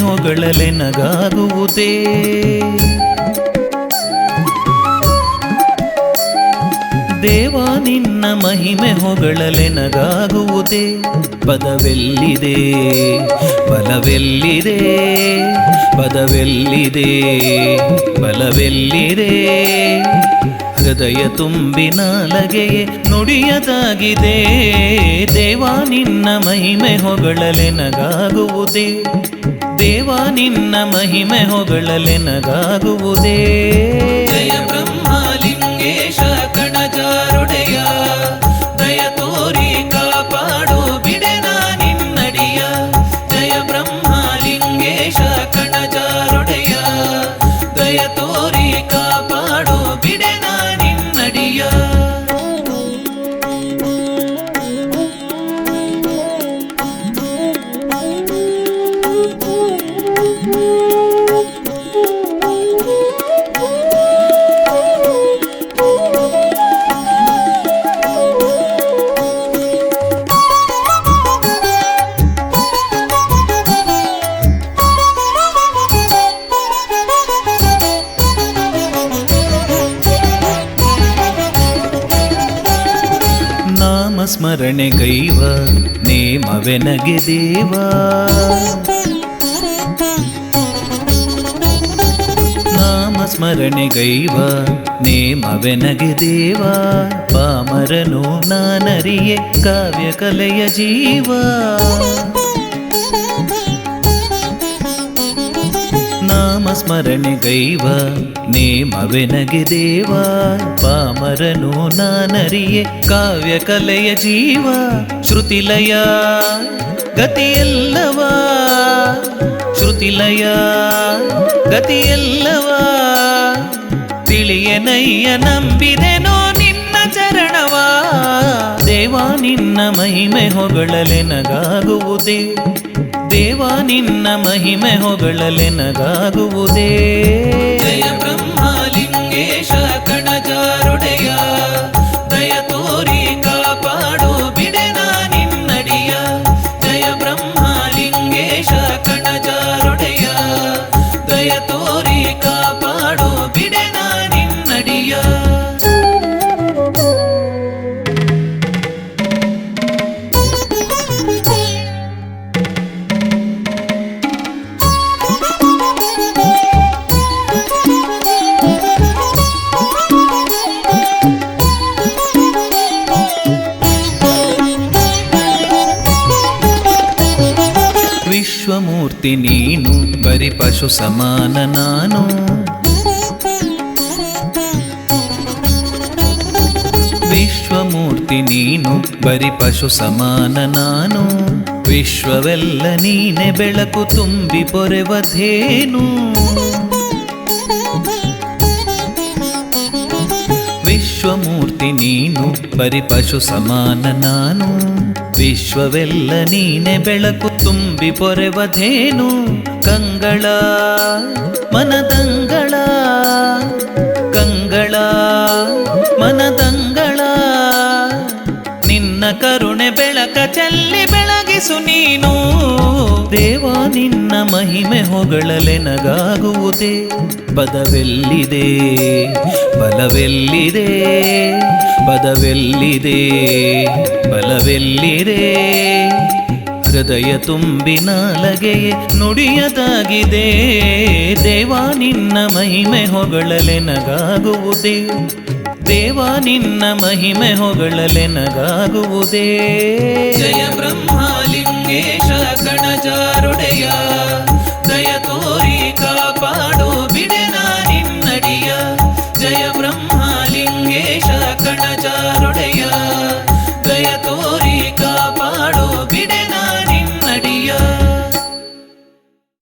ಹೊಗಳಲೆನಗಾಗುವುದೇ ದೇವ ನಿನ್ನ ಮಹಿಮೆ ಹೊಗಳಲೆ ನಗಾಗುವುದೇ. ಪದವೆಲ್ಲಿದೆ? ಬಲವೆಲ್ಲಿದೆ? ಪದವೆಲ್ಲಿದೆ? ಬಲವೆಲ್ಲಿದೆ? ಹೃದಯ ತುಂಬಿ ಲಗೆಯೇ ನುಡಿಯದಾಗಿದೆ. ದೇವ ನಿನ್ನ ಮಹಿಮೆ ಹೊಗಳಲೆನಗಾಗುವುದೇ ದೇವ ನಿನ್ನ ಮಹಿಮೆ ಹೊಗಳಲೆನಗಾಗುವುದೇ ಜಯ ಬ್ರಹ್ಮಲಿಂಗೇಶ ನಾಮ ಸ್ಮರಣೆ ಗೈವ ನೇಮವೆನಗೆ ದೇವ. ನಾಮ ಸ್ಮರಣೆ ಗೈವ ನೇಮವೆನಗೆ ದೇವ. ಪಾಮರನು ನಾನರಿಯೆ, ಕಾವ್ಯ ಕಲೆಯ ಜೀವ. ನಾಮ ಸ್ಮರಣೆ ಗೈವ, ನೇಮವೆನಗೆ ದೇವ. ಪಾಮರನು ನಾನರಿಯೆ ಕಾವ್ಯ ಕಲೆಯ ಜೀವ. ಶ್ರುತಿಲಯ, ಗತಿಯಲ್ಲವ. ಶ್ರುತಿಲಯ, ಗತಿಯಲ್ಲವ. ತಿಳಿಯನಯ್ಯ ನಂಬಿದೆನೋ ನಿನ್ನ ಚರಣವ. ದೇವಾ ನಿನ್ನ ಮಹಿಮೆ ಹೊಗಳಲೆನಗಾಗುವುದೇ. ದೇವ ನಿನ್ನ ಮಹಿಮೆ ಹೊಗಳಲೆನಗಾಗುವುದೇ. ವಿಶ್ವಮೂರ್ತಿ ನೀನು, ಬರಿ ಪಶು ಸಮಾನ ನಾನು. ವಿಶ್ವಮೂರ್ತಿ ನೀನು, ಬರಿ ಪಶು ಸಮಾನ ನಾನು. ವಿಶ್ವವೆಲ್ಲ ನೀನೆ ಬೆಳಕು ತುಂಬಿ ಪೊರೆವಧೇನು ಬರಿ ಪಶು ಸಮಾನ ನಾನು. ವಿಶ್ವವೆಲ್ಲ ನೀನೆ ಬೆಳಕು ತುಂಬಿ ಪೊರೆವಧೇನು ಕಂಗಳ. ಮನದಂಗಳ ಕಂಗಳ. ಮನದಂಗಳ ದೇವ, ನಿನ್ನ ಮಹಿಮೆ ಹೊಗಳಲೆನಗಾಗುವುದೇ ಪದವೆಲ್ಲಿದೆ ಬಲವೆಲ್ಲಿದೆ? ಪದವೆಲ್ಲಿದೆ ಬಲವೆಲ್ಲಿದೆ? ಹೃದಯ ತುಂಬಿನ ಲಗೆಯೇ ನುಡಿಯದಾಗಿದೆ. ದೇವ, ನಿನ್ನ ಮಹಿಮೆ ಹೊಗಳಲೆನಗಾಗುವುದೇ ದೇವ, ನಿನ್ನ ಮಹಿಮೆ ಹೊಗಳಲೆನಗಾಗುವುದೇ ಜಯ ಬ್ರಹ್ಮಲಿಂಗೇಶ చారుడే